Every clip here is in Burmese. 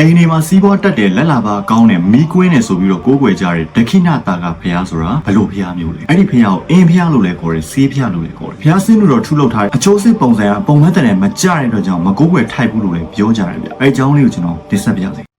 အိမ်ဒီမှာစီးပွားတက်တယ်လက်လာပါကောင်းတယ်မီးကွင်းတယ်ဆိုပြီးတော့ကိုးကွယ်ကြတဲ့ဒခိဏတာကဖះဆိုတာဘလို့ဖះမျိုးလဲအဲ့ဒီဖះကိုအင်းဖះလို့လည်းခေါ်တယ်ဆေးဖះလို့လည်းခေါ်တယ်ဖះစင်းလို့တော့ထုလုပ်ထားတဲ့အချိုးစစ်ပုံစံကပုံမှန်တဲ့မကြတဲ့အတွက်ကြောင့်မကိုးကွယ်ထိုက်ဘူးလို့လည်းပြောကြတယ်ဗျအဲ့အကြောင်းလေးကိုကျွန်တော်တင်ဆက်ပြရစေ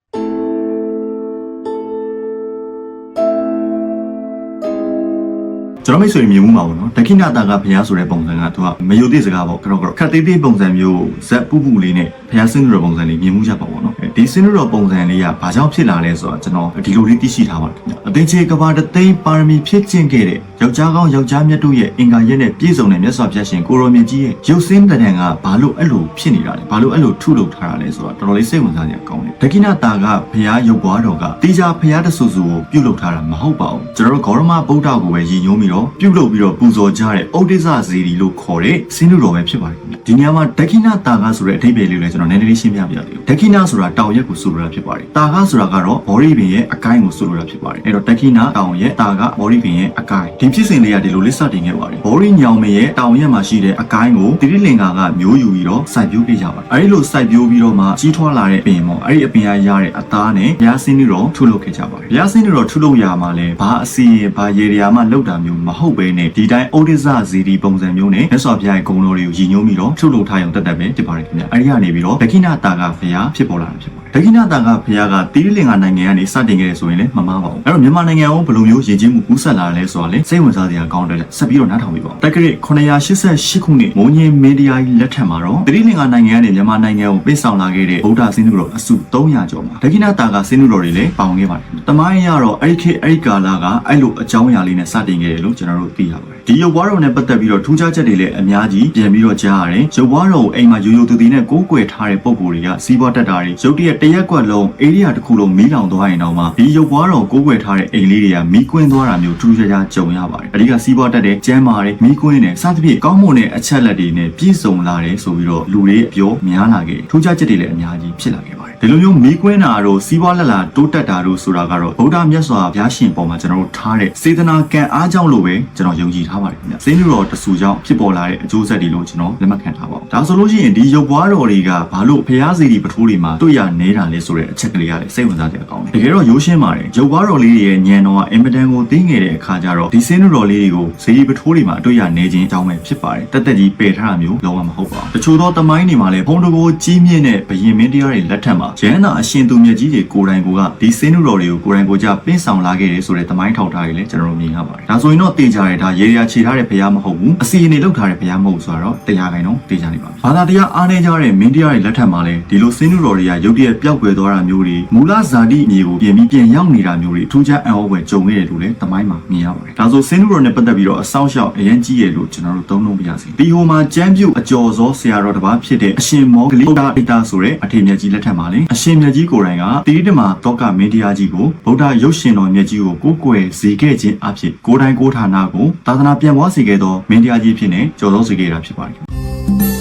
ကျွန်တော်မိတ်ဆွေမြင်မှုမှာပေါ့နော်ဒခိဏတာကဘုရားဆိုတဲ့ပုံစံကသူကမယုတ်သေးစကားပေါ့ကတော့ကတော့ခက်သေးသေးပုံစံမျိုးဇက်ပူပူလေးနဲ့ဘုရားစင်းတော်ပုံစံလေးမြင်မှုကြပါပေါ့နော်ဒီစင်းတော်ပုံစံလေးကဘာကြောင့်ဖြစ်လာလဲဆိုတော့ကျွန်တော်ဒီလိုလေးသိရှိထားပါတယ်ခင်ဗျအသင်ချေကဘာတသိန်းပါရမီဖြစ်ကျင့်ခဲ့တဲ့ ယောက်ျားကောင်းယောက်ျားမြတ်တို့ရဲ့အင်္ဂါရက်နဲ့ပြည့်စုံတဲ့မြတ်စွာဘုရားရှင်ကိုရောမြတ်ကြီးရဲ့ရုပ်စင်းတံတန်ကဘာလို့အဲ့လိုဖြစ်နေတာလဲဘာလို့အဲ့လိုထုလုပ်ထားတာလဲဆိုတော့တော်တော်လေးစိတ်ဝင်စားစရာကောင်းတယ်ဒခိဏတာကဘုရားရုပ်ပွားတော်ကတေချာဘုရားတဆူဆူကိုပြုလုပ်ထားတာမဟုတ်ပါဘူးကျွန်တော်တို့ဂေါရမဗုဒ္ဓကိုပဲရည်ညွှန်းပြီးတော့ပြုလုပ်ပြီးတော့ပူဇော်ကြတဲ့ဩဒိစ္စဇေဒီလို့ခေါ်တဲ့စင်းလူတော်ပဲဖြစ်ပါတယ်ခင်ဗျဒီနေရာမှာဒခိဏတာကဆိုတဲ့အဓိပ္ပာယ်လေးကိုလည်းကျွန်တော်နည်းနည်းလေးရှင်းပြပြရသေးတယ်ဒခိဏဆိုတာတောင်ရက်ကိုဆိုလိုတာဖြစ်ပါတယ်တာကဆိုတာကတော့ဘောရီပင်ရဲ့အကိုင်းကိုဆိုလိုတာဖြစ်ပါတယ်အဲ့တော့ဒခိဏတောင်ရက်တာကဘောရီပင်ရဲ့အကိုင်းဒီဖြစ်စဉ်လေးကဒီလိုလေးစတင်ခဲ့ပါတယ်ဘောရီညောင်မရဲ့တောင်ရက်မှာရှိတဲ့အကိုင်းကိုတိရိလင်္ကာကမျိုးယူပြီးတော့စိုက်ပျိုးပေးကြပါတယ်အဲ့ဒီလိုစိုက်ပျိုးပြီးတော့မှကြီးထွားလာတဲ့ပင်ပေါ့အဲ့ဒီအပင်ကရတဲ့အသားနဲ့ဘုရားစင်းတော်ထုလုပ်ခဲ့ကြပါတယ်ဘုရားစင်းတော်ထုလုပ်ရမှာလဲဘာအစီရင်ဘာရေရာမှလောက်တာမျိုးမဟုတ်ဘဲနဲ့ဒီတိုင်းဩဒိစ္စဇေဒီပုံစံမျိုးနဲ့မြတ်စွာဘုရားရဲ့ဂုဏ်တော်တွေကိုရည်ညွှန်းပြီးတော့ထုလုပ်ထားရုံတက်တက်ပဲဖြစ်ပါတယ်ခင်ဗျအဲ့ဒီကနေပြီးတော့ဒခိဏတာကဘုရားဖြစ်ပေါ်လာတာဖြစ်ပါ တယ်ဒခိဏတာကဘုရားကတိရိလင်္ကာနိုင်ငံကနေစတင်ခဲ့တယ်ဆိုရင်လည်းမမှားပါဘူးအဲ့တော့မြန်မာနိုင်ငံကိုဘယ်လိုမျိုးယဉ်ကျေးမှုကူးဆက်လာလဲဆိုတာလည်းစိတ်ဝင်စားစရာကောင်းတယ်ဆက်ပြီးတော့နားထောင်ပြီးပါဦးတက္ကရာ988ခုနှစ်မိုးညင်းမင်းတရားကြီးလက်ထက်မှာတော့တိရိလင်္ကာနိုင်ငံကနေမြန်မာနိုင်ငံကိုပေးဆောင်လာခဲ့တဲ့ဗုဒ္ဓဆင်းတုတော်အစု300ကျော်မှာဒခိဏတာကဆင်းတုတော်တွေလည်းပေါင်ခဲ့ပါတယ်တမိုင်းရတော့အဲ့ဒီခေတ်အဲ့ဒီကာလကအဲ့လိုအကြောင်းအရာလေးနဲ့စတင်ခဲ့တယ်လို့ကျွန်တော်တို့သိရပါတယ် ဒီရုပ်ဘွားတော်နဲ့ပတ်သက်ပြီးတော့ထူးခြားချက်တွေလည်းအများကြီးပြန်ပြီးတော့ကြားရတယ်ရုပ်ဘွားတော်ကိုအိမ်မှာရိုးရိုးသူသူနဲ့ကိုးကွယ်ထားတဲ့ပုံကိုယ်တွေကစီးပွားတက်တာတွေရုပ်တရက်တရက်ကွက်လုံးအေးရီယာတစ်ခုလုံးမီးလောင်သွားရင်တော့မှဒီရုပ်ဘွားတော်ကိုးကွယ်ထားတဲ့အိမ်လေးတွေကမီးကွင်းသွားတာမျိုးထူးခြားခြားကြုံရပါတယ်အဓိကစီးပွားတက်တဲ့ကျမ်းမာတဲ့မီးကွင်းနဲ့စသဖြင့်ကောင်းမွန်တဲ့အချက်လက်တွေနဲ့ပြည့်စုံလာတယ်ဆိုပြီးတော့လူတွေပြောများလာခဲ့ထူးခြားချက်တွေလည်းအများကြီးဖြစ်လာခဲ့ပါတယ် ဒီလိုမျိုးမီးကွင်းတာတို့စီးပွားလက်လာတိုးတက်တာတို့ဆိုတာကတော့ဗုဒ္ဓမြတ်စွာဘုရားရှင်ပေါ်မှာကျွန်တော်တို့ထားတဲ့စေတနာကံအားကြောင့်လို့ပဲကျွန်တော်ယုံကြည်ထားပါတယ်ခင်ဗျ။စင်းလူတော်တဆူကြောင့်ဖြစ်ပေါ်လာတဲ့အကျိုးဆက်တွေလို့ကျွန်တော်လက်မှတ်ခံထားပါဘူး။ဒါဆိုလို့ရှိရင်ဒီရုပ်ပွားတော်တွေကဘာလို့ဘုရားစီဒီပထိုးတွေမှာတွေ့ရနေတာလဲဆိုတဲ့အချက်ကလေးကလည်းစိတ်ဝင်စားစရာကောင်းတယ်။တကယ်တော့ရိုးရှင်းပါတယ်။ရုပ်ပွားတော်လေးတွေရဲ့ဉာဏ်တော်ကအင်မတန်ကိုသိငယ်တဲ့အခါကျတော့ဒီစင်းလူတော်လေးတွေကိုဇေဒီပထိုးတွေမှာတွေ့ရနေခြင်းအကြောင်းပဲဖြစ်ပါတယ်။တက်တက်ကြီးပယ်ထားတာမျိုးလုံးဝမဟုတ်ပါဘူး။တချို့သောတမိုင်းတွေမှာလည်းဘုံတကိုကြီးမြင့်တဲ့ဘယင်မင်းတရားတွေလက်ထက်မှာရဟန္တာအရှင်သူမြတ်ကြီးတွေကိုယ်တိုင်ကိုကဒီစင်းလူတော်တွေကိုကိုယ်တိုင်ကိုယ်ကြပင့်ဆောင်လာခဲ့တယ်ဆိုတဲ့တမိုင်းထောက်ထားတွေလည်းကျွန်တော်တို့မြင်ရပါတယ်။ဒါဆိုရင်တော့တေချာရတာရေရာခြေထားတဲ့ဘုရားမဟုတ်ဘူး။အစီအနေလောက်ထားတဲ့ဘုရားမဟုတ်ဘူးဆိုတော့တရားခိုင်တော့တေချာနေပါပြီ။ဘာသာတရားအားနေကြတဲ့မင်းတရားတွေလက်ထက်မှာလည်းဒီလိုစင်းလူတော်တွေကရုတ်တရက်ပျောက်ကွယ်သွားတာမျိုးတွေမူလဇာတိအမျိုးကိုပြင်ပြီးပြန်ရောက်နေတာမျိုးတွေထူးခြားအံ့ဩဖွယ်ကြုံခဲ့တယ်လို့လည်းတမိုင်းမှာမြင်ရပါတယ်။ဒါဆိုစင်းလူတော်နဲ့ပတ်သက်ပြီးတော့အဆောင်ရှောက်အရင်ကြီးရလို့ကျွန်တော်တို့သုံးလုံးပြရစီ။ဒီဟိုမှာကျမ်းပြုတ်အကျော်စောဆရာတော်တစ်ပါးဖြစ်တဲ့အရှင်မောဂလိတာဣတာဆိုတဲ့အထေမြတ်ကြီးလက်ထက်မှာလေအရှင်မြတ်ကြီးကိုယ်တိုင်ကတိရိတ္တမာတောကမင်းတရားကြီးကိုဗုဒ္ဓရုပ်ရှင်တော်မြတ်ကြီးကိုကိုးကွယ်စေခဲ့ခြင်းအဖြစ်ကိုယ်တိုင်ကိုယ်ဌာနကိုသာသနာပြန်ပွားစေခဲ့သောမင်းတရားကြီးဖြစ်နေကျော်သောစေခဲ့တာဖြစ်ပါတယ်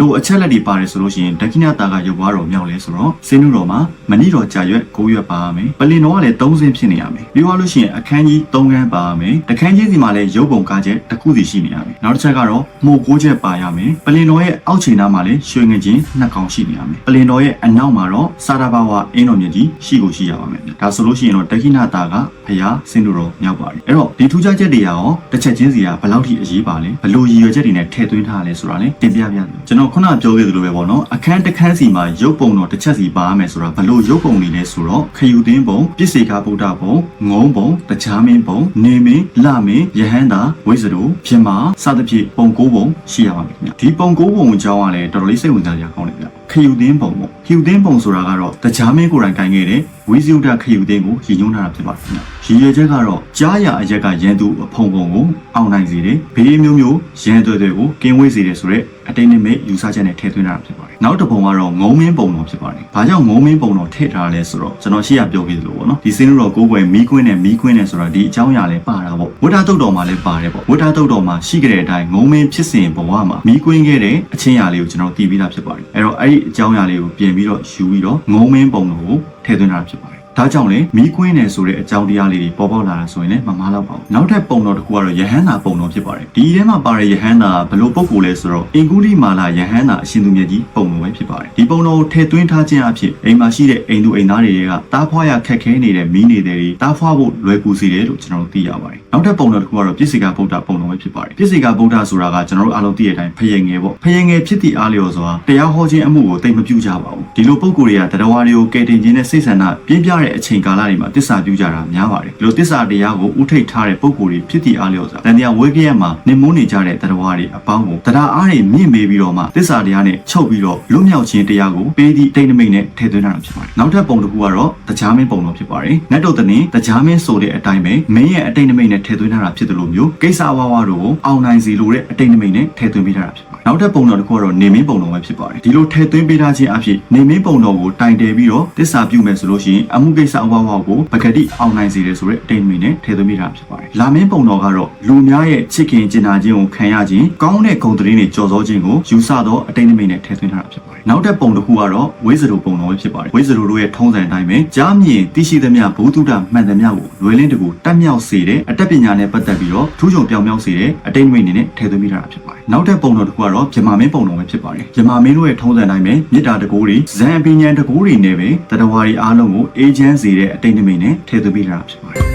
လို့အချက်လက်တွေပါတယ်ဆိုလို့ရှိရင်ဒက္ခိဏတာကရုပ်ဘွားတော်မြောက်လဲဆိုတော့စင်းနုတော်မှာမဏိတော်ကြာရွက်9ရွက်ပါရမယ်ပလင်တော်ကလည်း3စင်းဖြစ်နေရမယ်ပြီးသွားလို့ရှိရင်အခန်းကြီး3ခန်းပါရမယ်တခန်းကြီးစီမှာလည်းရုပ်ပုံကားချက်တစ်ခုစီရှိနေရမယ်နောက်တစ်ချက်ကတော့မှုတ်9ချက်ပါရမယ်ပလင်တော်ရဲ့အောက်ခြေနားမှာလည်းရွှေငချင်းနှစ်ကောင်ရှိနေရမယ်ပလင်တော်ရဲ့အနောက်မှာတော့စာရဘာဝအင်းတော်မြတ်ကြီးရှိကိုရှိရပါမယ်ဒါဆိုလို့ရှိရင်တော့ဒက္ခိဏတာကဘုရားစင်းနုတော်မြောက်ပါတယ်အဲ့တော့ဒီထူးခြားချက်တွေရောတစ်ချက်ချင်းစီကဘယ်လောက်ထိအရေးပါလဲဘယ်လိုရည်ရွယ်ချက်တွေနဲ့ထည့်သွင်းထားရလဲဆိုတာလည်းတင်ပြပြတယ်ကျွန်တော်ခုနပြောခဲ့သလိုပဲပေါ့နော်အခန်းတစ်ခန်းစီမှာရုပ်ပုံတော်တစ်ချက်စီပါရမယ်ဆိုတာဘယ်လိုရုပ်ပုံတွေလဲဆိုတော့ခယူသင်းပုံပြည့်စေကာဗုဒ္ဓပုံငုံပုံတခြားမင်းပုံနေမင်းလမင်းယဟန္တာဝိဇ္ဇရုဖြစ်မာစသဖြင့်ပုံကိုးပုံရှိရပါမယ်ခင်ဗျဒီပုံကိုးပုံအကြောင်းကလည်းတော်တော်လေးစိတ်ဝင်စားစရာကောင်းတယ်ဗျ ခယူသင်းပုံပေါ့ခယူသင်းပုံဆိုတာကတော့တခြားမင်းကိုယ်တိုင်ကင်ခဲ့တဲ့ဝိဇယုဒခယူသင်းကိုရည်ညွှန်းထားတာဖြစ်ပါတယ်ခင်ဗျရည်ရွယ်ချက်ကတော့ကြားရအရက်ကရန်သူအဖုံဖုံကိုအောင်နိုင်စေတယ်ဘေးမျိုးမျိုးရန်သွဲတွေကိုကင်းဝေးစေတယ်ဆိုတော့အတိတ်နဲ့မဲ့ယူဆချက်နဲ့ထည့်သွင်းထားတာဖြစ်ပါတယ်နောက်တစ်ပုံကတော့ငုံမင်းပုံတော်ဖြစ်ပါတယ်ဘာကြောင့်ငုံမင်းပုံတော်ထည့်ထားလဲဆိုတော့ကျွန်တော်ရှေ့ကပြောခဲ့သလိုပေါ့နော်ဒီစင်းတော်ကိုးကွယ်မီးကွင်းနဲ့မီးကွင်းနဲ့ဆိုတာဒီအကြောင်းအရာလည်းပါတာပေါ့ဝဋ္ဌတုတ်တော်မှာလည်းပါတယ်ပေါ့ဝဋ္ဌတုတ်တော်မှာရှိကြတဲ့အတိုင်းငုံမင်းဖြစ်စဉ်ဘဝမှာမီးကွင်းခဲ့တဲ့အချင်းရာလေးကိုကျွန်တော်သိပြီးသားဖြစ်ပါတယ်အဲ့တော့အဲ့ဒီအကြောင်းအရာလေးကိုပြင်ပြီးတော့ယူပြီးတော့ငုံမင်းပုံတော်ကိုထည့်သွင်းထားတာဖြစ်ပါတယ် ဒါကြောင့်လေမိကွင်းနယ်ဆိုတဲ့အကြောင်းတရားလေးတွေပေါ်ပေါက်လာတာဆိုရင်လည်းမမားတော့ပါဘူးနောက်ထပ်ပုံတော်တစ်ခုကတော့ယဟန္တာပုံတော်ဖြစ်ပါတယ်ဒီထဲမှာပါတဲ့ယဟန္တာဘယ်လိုပုံကိုလဲဆိုတော့အင်ကူလိမာလာယဟန္တာအရှင်သူမြတ်ကြီးပုံတော်ပဲဖြစ်ပါတယ်ဒီပုံတော်ကိုထည့်သွင်းထားခြင်းအဖြစ်အိမ်မှာရှိတဲ့အိမ်သူအိမ်သားတွေကတားဖွားရခက်ခဲနေတဲ့မိနေတဲ့တွေတားဖွားဖို့လွယ်ကူစေတယ်လို့ကျွန်တော်တို့သိရပါတယ်နောက်ထပ်ပုံတော်တစ်ခုကတော့ပြည့်စေကဗုဒ္ဓပုံတော်ပဲဖြစ်ပါတယ်ပြည့်စေကဗုဒ္ဓဆိုတာကကျွန်တော်တို့အားလုံးသိတဲ့အတိုင်းဖယင်ငယ်ပေါ့ဖယင်ငယ်ဖြစ်တည်အားလျော်စွာတရားဟောခြင်းအမှုကိုတိတ်မပြုကြပါဘူးဒီလိုပုံကိုယ်တွေကတရားဝါတွေကိုကယ်တင်ခြင်းနဲ့စိတ်ဆန္ဒပြင်းပြတဲ့အချိန်ကာလတွေမှာတစ္ဆာပြုကြတာများပါတယ်ဒီလိုတစ္ဆာတရားကိုဥထိတ်ထားတဲ့ပုံကိုယ်တွေဖြစ်တည်အားလျော်စွာတန်တရားဝဲကြရမှာနေမိုးနေကြတဲ့တရားဝါတွေအပေါင်းကိုတရားအားတွေမြင့်မေးပြီးတော့မှတစ္ဆာတရားနဲ့ချုပ်ပြီးတော့လွတ်မြောက်ခြင်းတရားကိုပေးသည့်တိတ်နမိတ်နဲ့ထည့်သွင်းတာဖြစ်ပါတယ်နောက်ထပ်ပုံတစ်ခုကတော့တရားမင်းပုံတော်ဖြစ်ပါတယ်နတ်တော်တည်းတရားမင်းဆိုတဲ့အတိုင်းပဲမင်းရဲ့အတိတ်နမိတ်နဲ့ထည့်သွင်းထားတာဖြစ်တယ်လို့မျိုးကိစ္စဝါဝါတို့ကိုအောင်နိုင်စီလိုတဲ့အတိတ်နမိတ်နဲ့ထည့်သွင်းပေးထားတာဖြစ်ပါတယ်နောက်ထပ်ပုံတော်တစ်ခုကတော့နေမင်းပုံတော်ပဲဖြစ်ပါတယ်ဒီလိုထည့်သွင်းပေးထားခြင်းအဖြစ်နေမင်းပုံတော်ကိုတိုင်တယ်ပြီးတော့တစ္ဆာပြုမယ်ဆိုလို့ရှိရင်အမှုကိစ္စအဝါဝါကိုပကတိအောင်နိုင်စေတယ်ဆိုတဲ့အတိတ်နမိတ်နဲ့ထည့်သွင်းပေးထားတာဖြစ်ပါတယ်လာမင်းပုံတော်ကတော့လူများရဲ့ချစ်ခင်ကျင်နာခြင်းကိုခံရခြင်းကောင်းတဲ့ဂုဏ်သတင်းတွေကြော်စောခြင်းကိုယူဆသောအတိတ်နမိတ်နဲ့ထည့်သွင်းထားတာဖြစ်ပါတယ်နောက်ထပ်ပုံတစ်ခုကတော့ဝိဇ္ဇရပုံတော်ပဲဖြစ်ပါတယ်ဝိဇ္ဇရတို့ရဲ့ထုံးစံအတိုင်းပဲကြားမြင်သိရှိသမျှဘုသူတ္တမှန်သမျှကိုလွယ်လင်းတကူတက်မြောက်စေတဲ့အတတ်ပညာနဲ့ပတ်သက်ပြီးတော့ထူးချွန်ပြောင်မြောက်စေတဲ့အတိတ်နမိတ်အနေနဲ့ထည့်သွင်းပေးထားတာဖြစ်ပါတယ် နောက်ထပ်ပုံတော်တစ်ခုကတော့ဗြဟ္မာမင်းပုံတော်ပဲဖြစ်ပါတယ်ဗြဟ္မာမင်းတို့ရဲ့ထုံးစံအတိုင်းပဲမေတ္တာတကူတွေဇန်အပညာတကူတွေနဲ့ပဲတတဝါရီအားလုံးကိုအေဂျင့်စေတဲ့အတိတ်နမိတ်နဲ့ထည့်သွင်းပေးထားတာဖြစ်ပါတယ်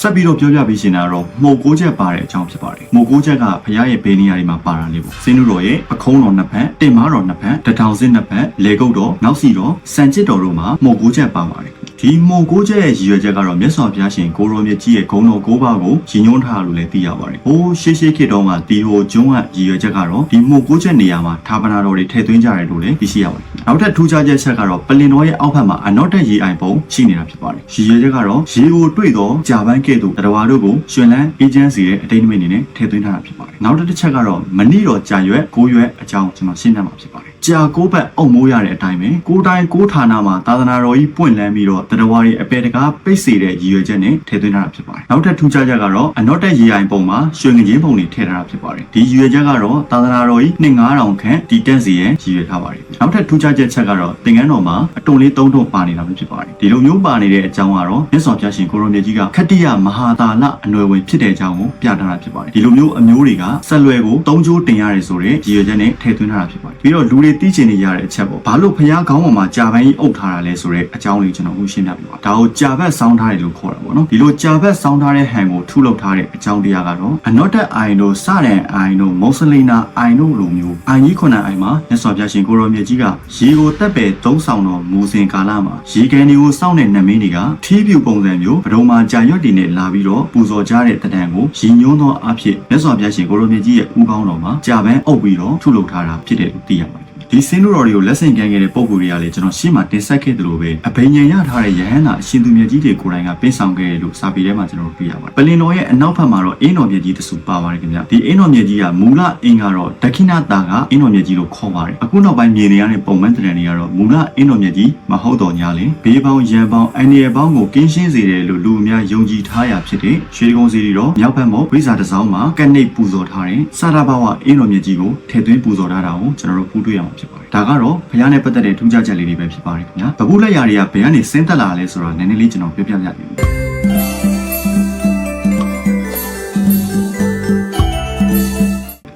ဆက်ပြီးတော့ပြောပြပေးရှင်တာတော့မှုတ်ကိုးချက်ပါတဲ့အကြောင်းဖြစ်ပါတယ်မှုတ်ကိုးချက်ကဘုရားရဲ့ဘေးနေရာတွေမှာပါတာလေးပေါ့စင်းနုတော်ရဲ့ပခုံးတော်နှစ်ဖက်တင်မားတော်နှစ်ဖက်တထောင်စစ်နှစ်ဖက်လေကုတ်တော်နောက်စီတော်စံကျစ်တော်တို့မှာမှုတ်ကိုးချက်ပါပါတယ် ဒီမှုတ်ကိုးချက်ရဲ့ရည်ရွယ်ချက်ကတော့မြတ်စွာဘုရားရှင်ကိုရောမြတ်ကြီးရဲ့ဂုဏ်တော်၉ပါးကိုရည်ညွှန်းထားလို့လည်းသိရပါတယ်။ဟိုးရှေးရှေးခေတ်တုန်းကဒီဟိုကျွန်းကရည်ရွယ်ချက်ကတော့ဒီမှုတ်ကိုးချက်နေရာမှာဌာပနာတော်တွေထည့်သွင်းကြတယ်လို့လည်းသိရှိရပါတယ်။နောက်ထပ်ထူးခြားချက်ချက်ကတော့ပလင်တော်ရဲ့အောက်ဘက်မှာအနောက်တက်ရေအိုင်ပုံရှိနေတာဖြစ်ပါတယ်။ရည်ရွယ်ချက်ကတော့ရေကိုတွေ့တော့ကြာပန်းကဲ့သို့တရားတို့ကိုရှင်လန်းအေဂျင့်စီရဲ့အတိတ်နမိတ်အနေနဲ့ထည့်သွင်းထားတာဖြစ်ပါတယ်။နောက်တစ်ချက်ကတော့မဏိတော်ကြာရွက်ကိုရွက်အကြောင်းကျွန်တော်ရှင်းပြမှာဖြစ်ပါတယ်။ ကြာကိုးဘက်အုံမိုးရတဲ့အတိုင်းပဲကိုတိုင်းကိုဌာနမှာသာသနာတော်ကြီးပွင့်လန်းပြီးတော့တရားဝါတွေအပေတကားပိတ်စေတဲ့ရည်ရွယ်ချက်နဲ့ထည့်သွင်းထားတာဖြစ်ပါတယ်။နောက်ထပ်ထူးခြားချက်ကတော့အနော့တက်ရေအိုင်ပုံမှာရွှေငင်းပုံတွေထည့်ထားတာဖြစ်ပါတယ်။ဒီရည်ရွယ်ချက်ကတော့သာသနာတော်ကြီးနှစ်9000ခန့်တည်တက်စီရဲ့ရည်ရွယ်ထားပါတယ်။နောက်ထပ်ထူးခြားချက်ချက်ကတော့သင်္ကန်းတော်မှာအတုံလေး၃တုံပါနေတာပဲဖြစ်ပါတယ်။ဒီလိုမျိုးပါနေတဲ့အကြောင်းကတော့မြတ်စွာဘုရားရှင်ကိုရိုမြတ်ကြီးကခတ္တိယမဟာတာလအနွယ်ဝင်ဖြစ်တဲ့အကြောင်းကိုပြထားတာဖြစ်ပါတယ်။ဒီလိုမျိုးအမျိုးတွေကဆက်လွယ်ကို၃ချိုးတင်ရတယ်ဆိုတဲ့ရည်ရွယ်ချက်နဲ့ထည့်သွင်းထားတာဖြစ်ပါတယ်။ပြီးတော့လူတွေသိချင်နေရတဲ့အချက်ပေါ့။ဘာလို့ဖျားခေါင်းပေါ်မှာကြာပန်းကြီးအုပ်ထားတာလဲဆိုတဲ့အကြောင်းလေးကျွန်တော်ခုရှင်းပြပြပါ။ဒါကိုကြာဘက်ဆောင်းထားတယ်လို့ခေါ်တာပေါ့နော်။ဒီလိုကြာဘက်ဆောင်းထားတဲ့ဟန်ကိုထုလုပ်ထားတဲ့အကြောင်းတရားကတော့အနော့တက်အိုင်တို့စတဲ့အိုင်တို့မုတ်စလိနာအိုင်တို့လိုမျိုးအိုင်ကြီးခုနှစ်အိုင်မှာမြတ်စွာဘုရားရှင်ကိုရောမြတ်ကြီးကရေကိုတက်ပယ်သုံးဆောင်တော်မူစဉ်ကာလမှာရေကန်တွေကိုစောင့်တဲ့နမင်းတွေကထီးပြူပုံစံမျိုးဗဒုံမှာကြာရွက်တွေနဲ့လာပြီးတော့ပူဇော်ကြတဲ့တဏ္ဍန်ကိုရည်ညွှန်းသောအဖြစ်မြတ်စွာဘုရားရှင်ကိုရောမြတ်ကြီးရဲ့ဦးကောင်းတော်မှာကြာပန်းအုပ်ပြီးတော့ထုလုပ်ထားတာဖြစ်တယ်လို့သိရပါတယ် ဒီစင်းတို့တော်တွေကိုလက်ဆင့်ကမ်းခဲ့တဲ့ပုံကိုယ်တွေကလည်းကျွန်တော်ရှေ့မှာတင်ဆက်ခဲ့သလိုပဲအဘိညာဉ်ရထားတဲ့ယဟန္တာအရှင်သူမြတ်ကြီးတွေကိုယ်တိုင်ကပင်းဆောင်ခဲ့တယ်လို့စာပေထဲမှာကျွန်တော်တို့တွေ့ရပါတယ်။ပလင်တော်ရဲ့အနောက်ဘက်မှာတော့အင်းတော်မြတ်ကြီးတဆူပါပါတယ်ခင်ဗျ။ဒီအင်းတော်မြတ်ကြီးကမူလအင်းကတော့ဒခိဏတာကအင်းတော်မြတ်ကြီးလို့ခေါ်ပါတယ်။အခုနောက်ပိုင်းမြင်နေရတဲ့ပုံမှန်တရံတွေကတော့မူလအင်းတော်မြတ်ကြီးမဟုတ်တော့ညာလေဘေးပေါင်းရန်ပေါင်းအန်ဒီရပေါင်းကိုကင်းရှင်းစေတယ်လို့လူအများယုံကြည်ထားရဖြစ်တဲ့ရွှေကုန်းစီရီတော်မြောက်ဘက်မှာဝိဇာတစောင်းမှာကနိတ်ပူဇော်ထားတဲ့စာရဘဝအင်းတော်မြတ်ကြီးကိုထည့်သွင်းပူဇော်ထားတာကိုကျွန်တော်တို့ဖူးတွေ့ရမှာဖြစ်ပါတယ်။ဒါကတော့ဘုရားနဲ့ပတ်သက်တဲ့ထူးခြားချက်လေးတွေပဲဖြစ်ပါတယ်ခင်ဗျာ။ဗပုလက်ရာတွေကဘယ်ကနေဆင်းသက်လာလဲဆိုတော့နည်းနည်းလေးကျွန်တော်ပြောပြပြပေးမယ်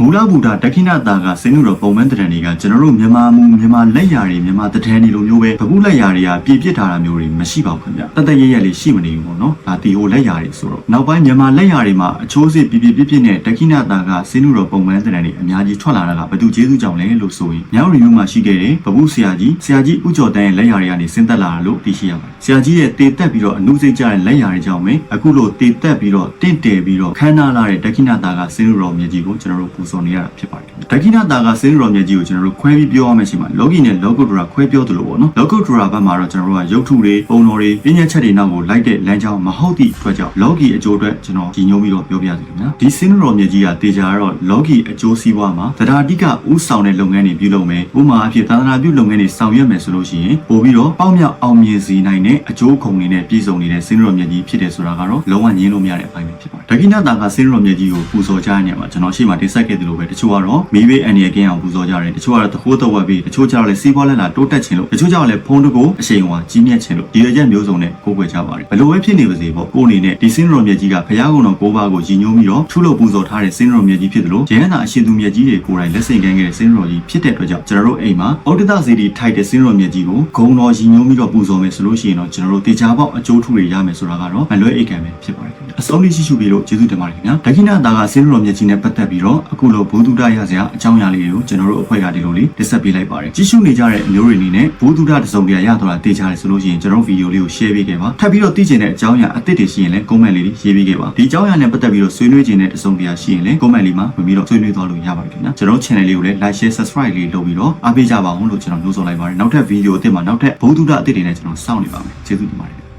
မူလဗုဒ္ဓဒက္ခိဏတာကစင်နုတော်ပုံမှန်တရံတွေကကျွန်တော်တို့မြန်မာမူမြန်မာလက်ရာတွေမြန်မာတရံတွေလိုမျိုးပဲဗပုလက်ရာတွေကပြည့်ပြစ်ထားတာမျိုးတွေမရှိပါဘူးခင်ဗျတသက်ရရလေးရှိမနေဘူးပေါ့နော်ဒါတီဟိုလက်ရာတွေဆိုတော့နောက်ပိုင်းမြန်မာလက်ရာတွေမှာအချိုးစစ်ပြည့်ပြည့်ပြည့်ပြည့်နဲ့ဒက္ခိဏတာကစင်နုတော်ပုံမှန်တရံတွေအများကြီးထွက်လာတာကဘယ်သူကျေးဇူးကြောင့်လဲလို့ဆိုရင်မြောက်ရီမျိုးမှာရှိခဲ့တဲ့ဗပုဆရာကြီးဆရာကြီးဥကျော်တန်းရဲ့လက်ရာတွေကနေဆင်းသက်လာတာလို့သိရှိရပါတယ်ဆရာကြီးရဲ့တေတက်ပြီးတော့အနုစိတ်ကြတဲ့လက်ရာတွေကြောင့်ပဲအခုလိုတေတက်ပြီးတော့တင့်တယ်ပြီးတော့ခမ်းနားလာတဲ့ဒက္ခိဏတာကစင်နုတော်မြေကြီးကိုကျွန်တော်တို့ပူဇော်နေရတာဖြစ်ပါတယ်ဒက္ခိဏတာကစင်နုတော်မြေကြီးကိုကျွန်တော်တို့ခွဲပြီးပြောရမယ်ရှိမှာလောကီနဲ့လောကုတ္တရာခွဲပြောသလိုပေါ့နော်လောကုတ္တရာဘက်မှာတော့ကျွန်တော်တို့ကရုပ်ထုတွေပုံတော်တွေပညာချက်တွေနောက်ကိုလိုက်တဲ့လမ်းကြောင်းမဟုတ်သည့်အတွက်ကြောင့်လောကီအကျိုးအတွက်ကျွန်တော်ကြီးညိုပြီးတော့ပြောပြစီခင်ဗျာဒီစင်နုတော်မြေကြီးကတေချာတော့လောကီအကျိုးစီးပွားမှာတရားတိကဥဆောင်တဲ့လုပ်ငန်းတွေပြုလုပ်မယ်ဥပမာအဖြစ်သာသနာပြုလုပ်ငန်းတွေဆောင်ရွက်မယ်ဆိုလို့ရှိရင်ပို့ပြီးတော့ပေါက်မြောက်အောင်မြင်စေနိုင်တဲ့အကျိုးခုံတွေနဲ့ပြည့်စုံနေတဲ့စင်နုတော်မြေကြီးဖြစ်တယ်ဆိုတာကတော့လုံးဝငြင်းလို့မရတဲ့အပိုင်းပဲဖြစ်ပါတယ်ဒက္ခိဏတာကစင်နုတော်မြေကြီးကိုပူဇော်ကြတဲ့နေရာမှာကျွန်တော်ရှေ့မှာတင်ဆက်ခဲ့သတယ်လို့ပဲတချို့ကတော့မိဘေးအန်ဒီရဲ့ကင်းအောင်ပူဇော်ကြတယ်တချို့ကတော့တခိုးတော့ဝက်ပြီးတချို့ကျတော့လည်းစီးပွားလက်လာတိုးတက်ခြင်းလို့တချို့ကျတော့လည်းဖုန်းတကိုအရှိန်ဝါကြီးမြတ်ခြင်းလို့ဒီရချက်မျိုးစုံနဲ့ကိုးကွယ်ကြပါတယ်ဘယ်လိုပဲဖြစ်နေပါစေပေါ့ကိုအနေနဲ့ဒီစင်းရော်မြတ်ကြီးကဘုရားကုံတော်ကိုးပါးကိုရည်ညွှန်းပြီးတော့ထုလို့ပူဇော်ထားတဲ့စင်းရော်မြတ်ကြီးဖြစ်တယ်လို့ရဟန္တာအရှင်သူမြတ်ကြီးတွေကိုယ်တိုင်လက်ဆင့်ကမ်းခဲ့တဲ့စင်းရော်ကြီးဖြစ်တဲ့အတွက်ကြောင့်ကျွန်တော်တို့အိမ်မှာဩတ္တဇေဒီထိုက်တဲ့စင်းရော်မြတ်ကြီးကိုဂုံတော်ရည်ညွှန်းပြီးတော့ပူဇော်မယ်ဆိုလို့ရှိရင်တော့ကျွန်တော်တို့တေချာပေါက်အကျိုးထူတွေရမယ်ဆိုတာကတော့မလွဲအိတ်ကံပဲဖြစ်ပါတယ်ခင်ဗျာအဆုံးလေးရှိရှိပြီးလို့ကျေးဇူးတင်ပါတယ်ခင်ဗျာဒက္ခိဏတာကစင်းရော်မြတ်ကြီးနဲ့ပတ်သက်ပြီးတော့အခုလိုဘုဒ္ဓတရစရာအကြောင်းအရာလေးတွေကိုကျွန်တော်တို့အဖွဲ့ကဒီလိုလေးတင်ဆက်ပေးလိုက်ပါတယ်ကြည့်ရှုနေကြတဲ့အမျိုးတွေအနေနဲ့ဘုဒ္ဓတစုံတရာရတော့တာတေချာတယ်ဆိုလို့ရှိရင်ကျွန်တော်တို့ဗီဒီယိုလေးကို share ပေးခဲ့ပါထပ်ပြီးတော့သိချင်တဲ့အကြောင်းအရာအသစ်တွေရှိရင်လည်း comment လေးရေးပေးခဲ့ပါဒီအကြောင်းအရာနဲ့ပတ်သက်ပြီးတော့ဆွေးနွေးချင်တဲ့တစုံတရာရှိရင်လည်း comment လေးမှာဝင်ပြီးတော့ဆွေးနွေးသွားလို့ရပါတယ်ခင်ဗျာကျွန်တော်တို့ channel လေးကိုလည်း like share subscribe လေးလုပ်ပြီးတော့အားပေးကြပါအောင်လို့ကျွန်တော်နှိုးဆော်လိုက်ပါတယ်နောက်ထပ်ဗီဒီယိုအသစ်မှာနောက်ထပ်ဘုဒ္ဓအသစ်တွေနဲ့ကျွန်တော်စောင့်နေပါမယ်ကျေးဇူးတင်ပါတယ်